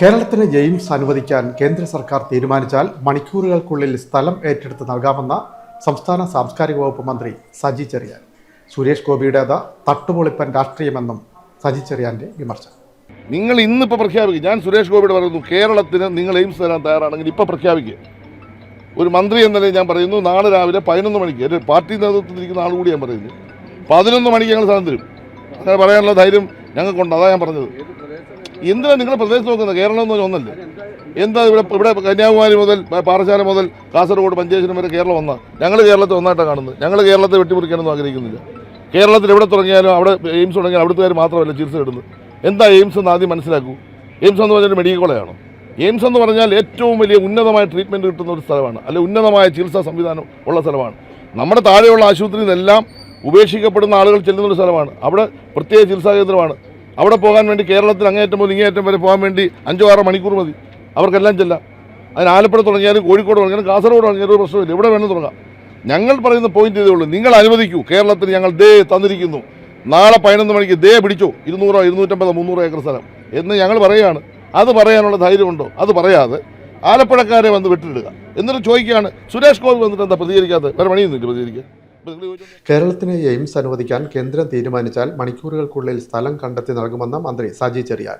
കേരളത്തിന് ജെയിംസ് അനുവദിക്കാൻ കേന്ദ്ര സർക്കാർ തീരുമാനിച്ചാൽ മണിക്കൂറുകൾക്കുള്ളിൽ സ്ഥലം ഏറ്റെടുത്ത് നൽകാമെന്ന സംസ്ഥാന സാംസ്കാരിക വകുപ്പ് മന്ത്രി സജി ചെറിയാൻ. സുരേഷ് ഗോപിയുടേത് തട്ടുപൊളിപ്പൻ രാഷ്ട്രീയമെന്നും സജി ചെറിയാന്റെ വിമർശനം. നിങ്ങൾ ഇന്നിപ്പോൾ പ്രഖ്യാപിക്കുക ഞാൻ സുരേഷ് ഗോപിയോട് പറയുന്നു കേരളത്തിന് നിങ്ങൾ എയിംസ് തരാൻ തയ്യാറാണെങ്കിൽ ഇപ്പോൾ പ്രഖ്യാപിക്കുക ഒരു മന്ത്രി എന്ന നിലയിൽ ഞാൻ പറയുന്നു നാളെ രാവിലെ പതിനൊന്ന് മണിക്ക് എന്റെ പാർട്ടി നേതൃത്വത്തിൽ ഇരിക്കുന്ന ആൾ കൂടി ഞാൻ പറയുന്നു പതിനൊന്ന് മണിക്ക് ഞങ്ങൾ സ്ഥലം തരും. അങ്ങനെ പറയാനുള്ള ധൈര്യം ഞങ്ങൾക്കുണ്ട് അതാണ് ഞാൻ പറഞ്ഞത്. എന്തിനാണ് നിങ്ങൾ പ്രദേശത്ത് നോക്കുന്നത്? കേരളം എന്ന് ഒന്നല്ലേ? എന്താ ഇവിടെ ഇവിടെ കന്യാകുമാരി മുതൽ പാറശാല മുതൽ കാസർഗോഡ് പഞ്ചേശ്വരം വരെ കേരളം വന്ന? ഞങ്ങൾ കേരളത്തെ ഒന്നായിട്ടാണ് കാണുന്നത്. ഞങ്ങൾ കേരളത്തെ വെട്ടിമുറിക്കാനൊന്നും ആഗ്രഹിക്കുന്നില്ല. കേരളത്തിൽ എവിടെ തുടങ്ങിയാലും അവിടെ എയിംസ് തുടങ്ങിയാൽ അവിടുത്തെ മാത്രമല്ല ചികിത്സ ഇടുന്നത് എന്താ എയിംസ് എന്ന് ആദ്യം മനസ്സിലാക്കൂ. എയിംസ് എന്ന് പറഞ്ഞാൽ മെഡിക്കൽ കോളേജാണ്? എയിംസ് എന്ന് പറഞ്ഞാൽ ഏറ്റവും വലിയ ഉന്നതമായ ട്രീറ്റ്മെന്റ് കിട്ടുന്ന ഒരു സ്ഥലമാണ്. അല്ലെ ഉന്നതമായ ചികിത്സാ സംവിധാനം ഉള്ള സ്ഥലമാണ്. നമ്മുടെ താഴെയുള്ള ആശുപത്രിയിൽ നിന്നെല്ലാം ഉപേക്ഷിക്കപ്പെടുന്ന ആളുകൾ ചെല്ലുന്ന ഒരു സ്ഥലമാണ്. അവിടെ പ്രത്യേക ചികിത്സാ കേന്ദ്രമാണ്. അവിടെ പോകാൻ വേണ്ടി കേരളത്തിൽ അങ്ങേയറ്റം മുതൽ ഇങ്ങേയറ്റം വരെ പോകാൻ വേണ്ടി അഞ്ചോ ആറോ മണിക്കൂർ മതി. അവർക്കെല്ലാം ചെല്ലാം. അതിന് ആലപ്പുഴ തുടങ്ങിയാലും കോഴിക്കോട് തുടങ്ങിയാലും കാസർഗോഡ് തുടങ്ങിയാലും ഒരു പ്രശ്നമില്ല ഇവിടെ വേണം തുടങ്ങാം. ഞങ്ങൾ പറയുന്ന പോയിന്റ് ഇതേ ഉള്ളൂ. നിങ്ങൾ അനുവദിക്കൂ. കേരളത്തിൽ ഞങ്ങൾ ദേ തന്നിരിക്കുന്നു. നാളെ പതിനൊന്ന് മണിക്ക് ദേ പിടിച്ചോ. ഇരുന്നൂറോ ഇരുന്നൂറ്റമ്പതോ മുന്നൂറോ ഏക്കർ സ്ഥലം. എന്ന് ഞങ്ങൾ പറയുകയാണ്. അത് പറയാനുള്ള ധൈര്യമുണ്ടോ? അത് പറയാതെ ആലപ്പുഴക്കാരെ വന്ന് വിട്ടിടുക എന്നിട്ട് ചോദിക്കുകയാണ് സുരേഷ് ഗോപി വന്നിട്ട് എന്താ പ്രതികരിക്കാത്തത്? വേറെ പണിയൊന്നുമില്ല പ്രതികരിക്കുക. കേരളത്തിന് എയിംസ് അനുവദിക്കാൻ കേന്ദ്രം തീരുമാനിച്ചാൽ മണിക്കൂറുകൾക്കുള്ളിൽ സ്ഥലം കണ്ടെത്തി നൽകുമെന്ന് മന്ത്രി സജി ചെറിയാൻ.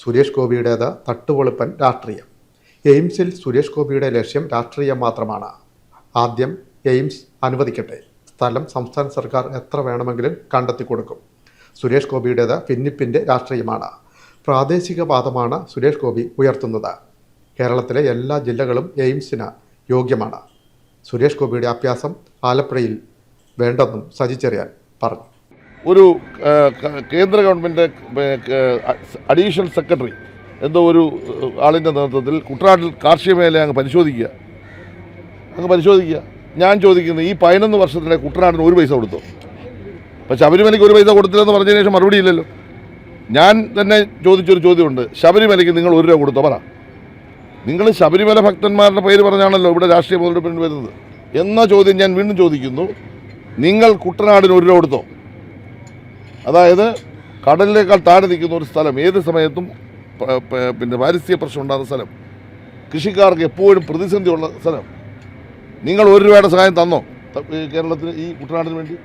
സുരേഷ് ഗോപിയുടേത് തട്ടുപൊളിപ്പൻ രാഷ്ട്രീയം. എയിംസിൽ സുരേഷ് ഗോപിയുടെ ലക്ഷ്യം രാഷ്ട്രീയം മാത്രമാണ്. ആദ്യം എയിംസ് അനുവദിക്കട്ടെ. സ്ഥലം സംസ്ഥാന സർക്കാർ എത്ര വേണമെങ്കിലും കണ്ടെത്തി കൊടുക്കും. സുരേഷ് ഗോപിയുടേത് ഭിന്നിപ്പിന്റെ രാഷ്ട്രീയമാണ്. പ്രാദേശിക വാദമാണ് സുരേഷ് ഗോപി ഉയർത്തുന്നത്. കേരളത്തിലെ എല്ലാ ജില്ലകളും എയിംസിന് യോഗ്യമാണ്. സുരേഷ് ഗോപിയുടെ അഭ്യാസം ആലപ്പുഴയിൽ വേണ്ടെന്നും സജി ചെറിയാൻ പറഞ്ഞു. ഒരു കേന്ദ്ര ഗവൺമെന്റ് അഡീഷണൽ സെക്രട്ടറി എന്തോ ഒരു ആളിന്റെ നേതൃത്വത്തിൽ കുട്ടനാട്ടിൽ കാർഷിക മേഖല അങ്ങ് പരിശോധിക്കുക. അങ്ങ് പരിശോധിക്കുക. ഞാൻ ചോദിക്കുന്നത് ഈ പതിനൊന്ന് വർഷത്തിലെ കുട്ടനാടിന് ഒരു പൈസ കൊടുത്തു? അപ്പം ശബരിമലയ്ക്ക് ഒരു പൈസ കൊടുത്തില്ലെന്ന് പറഞ്ഞതിന് ശേഷം മറുപടി ഇല്ലല്ലോ. ഞാൻ തന്നെ ചോദിച്ചൊരു ചോദ്യമുണ്ട്. ശബരിമലയ്ക്ക് നിങ്ങൾ ഒരു രൂപ കൊടുത്തോ? പറ. നിങ്ങൾ ശബരിമല ഭക്തന്മാരുടെ പേര് പറഞ്ഞാണല്ലോ ഇവിടെ രാഷ്ട്രീയ മുതലെടുപ്പിന് വരുന്നത്. എന്ന ചോദ്യം ഞാൻ വീണ്ടും ചോദിക്കുന്നു. നിങ്ങൾ കുട്ടനാടിന് ഒരു കൊടുത്തോ? അതായത് കടലിനേക്കാൾ താഴെ നിൽക്കുന്ന ഒരു സ്ഥലം ഏത് സമയത്തും പിന്നെ പാരിസ്ഥിതിക പ്രശ്നം ഉണ്ടാകുന്ന സ്ഥലം കൃഷിക്കാർക്ക് എപ്പോഴും പ്രതിസന്ധിയുള്ള സ്ഥലം. നിങ്ങൾ ഒരു രൂപയുടെ സഹായം തന്നോ? കേരളത്തിന് ഈ കുട്ടനാടിന് വേണ്ടി?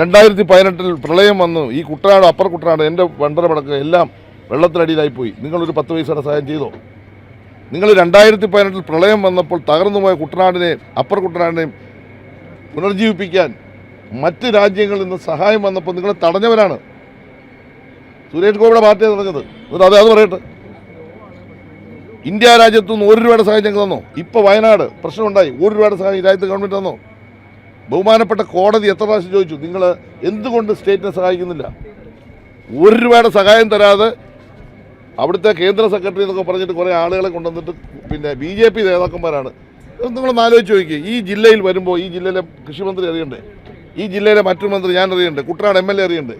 രണ്ടായിരത്തി പതിനെട്ടിൽ പ്രളയം വന്നു. ഈ കുട്ടനാട് അപ്പർ കുട്ടനാട് എന്റെ വണ്ടരമടക്കം എല്ലാം വെള്ളത്തിനടിയിലായിപ്പോയി നിങ്ങളൊരു പത്ത് പൈസയുടെ സഹായം ചെയ്തോ? നിങ്ങൾ രണ്ടായിരത്തി പതിനെട്ടിൽ പ്രളയം വന്നപ്പോൾ തകർന്നുപോയ കുട്ടനാടിനെ അപ്പർ കുട്ടനാടിനെയും പുനർജീവിപ്പിക്കാൻ മറ്റ് രാജ്യങ്ങളിൽ നിന്ന് സഹായം വന്നപ്പോൾ നിങ്ങൾ തടഞ്ഞവരാണ്. സുരേഷ് ഗോപിയുടെ പാർട്ടിയാണ് തടഞ്ഞത്. എന്നിട്ട് അതെ അത് പറയട്ടെ. ഇന്ത്യ രാജ്യത്തു നിന്ന് ഒരു രൂപയുടെ സഹായം ഞങ്ങൾ തന്നോ? ഇപ്പോൾ വയനാട് പ്രശ്നമുണ്ടായി. ഒരു രൂപയുടെ സഹായം ഈ രാജ്യത്ത് ഗവൺമെന്റ് തന്നോ? ബഹുമാനപ്പെട്ട കോടതി എത്ര പ്രാവശ്യം ചോദിച്ചു നിങ്ങൾ എന്തുകൊണ്ട് സ്റ്റേറ്റിനെ സഹായിക്കുന്നില്ല? ഒരു രൂപയുടെ സഹായം തരാതെ അവിടുത്തെ കേന്ദ്ര സെക്രട്ടറി എന്നൊക്കെ പറഞ്ഞിട്ട് കുറേ ആളുകളെ കൊണ്ടുവന്നിട്ട് പിന്നെ ബി ജെ പി നേതാക്കന്മാരാണ്. നിങ്ങളൊന്ന് ആലോചിച്ച് നോക്കി ഈ ജില്ലയിൽ വരുമ്പോൾ ഈ ജില്ലയിലെ കൃഷിമന്ത്രി അറിയണ്ടേ? ഈ ജില്ലയിലെ മറ്റു മന്ത്രി ഞാൻ അറിയണ്ടേ? കുട്ടനാട് എം എൽ എ അറിയണ്ടേ?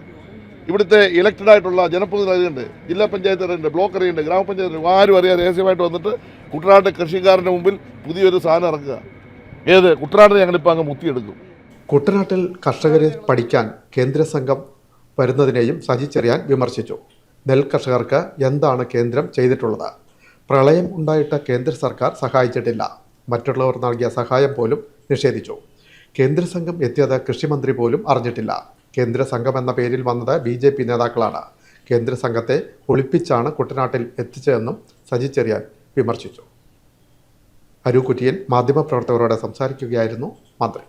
ഇവിടുത്തെ ഇലക്റ്റഡ് ആയിട്ടുള്ള ജനപ്രതിനിധി അറിയണ്ടേ? ജില്ലാ പഞ്ചായത്ത് അറിയണ്ടേ? ബ്ലോക്ക് അറിയണ്ടേ? ഗ്രാമപഞ്ചായത്ത്? ആരും അറിയാതെ രഹസ്യമായിട്ട് വന്നിട്ട് കുട്ടനാട്ടിലെ കൃഷിക്കാരന്റെ മുമ്പിൽ പുതിയൊരു സാധനം ഇറക്കുക. ഏത്? കുട്ടനാടിനെ ഞങ്ങളിപ്പോൾ അങ്ങ് മുത്തിയെടുക്കും. കുട്ടനാട്ടിൽ കർഷകരെ പഠിക്കാൻ കേന്ദ്ര സംഘം വരുന്നതിനെയും സഹിച്ചറിയാൻ വിമർശിച്ചു. നെൽ കർഷകർക്ക് എന്താണ് കേന്ദ്രം ചെയ്തിട്ടുള്ളത്? പ്രളയം ഉണ്ടായിട്ട് കേന്ദ്ര സർക്കാർ സഹായിച്ചിട്ടില്ല. മറ്റുള്ളവർ നൽകിയ സഹായം പോലും നിഷേധിച്ചു. കേന്ദ്ര സംഘം എത്തിയത് കൃഷിമന്ത്രി പോലും അറിഞ്ഞിട്ടില്ല. കേന്ദ്ര സംഘം എന്ന പേരിൽ വന്നത് ബി ജെ പി നേതാക്കളാണ്. കേന്ദ്ര സംഘത്തെ ഒളിപ്പിച്ചാണ് കുട്ടനാട്ടിൽ എത്തിച്ചതെന്നും സജി ചെറിയാൻ വിമർശിച്ചു. അരൂക്കുറ്റിയൻ മാധ്യമപ്രവർത്തകരോട് സംസാരിക്കുകയായിരുന്നു മന്ത്രി.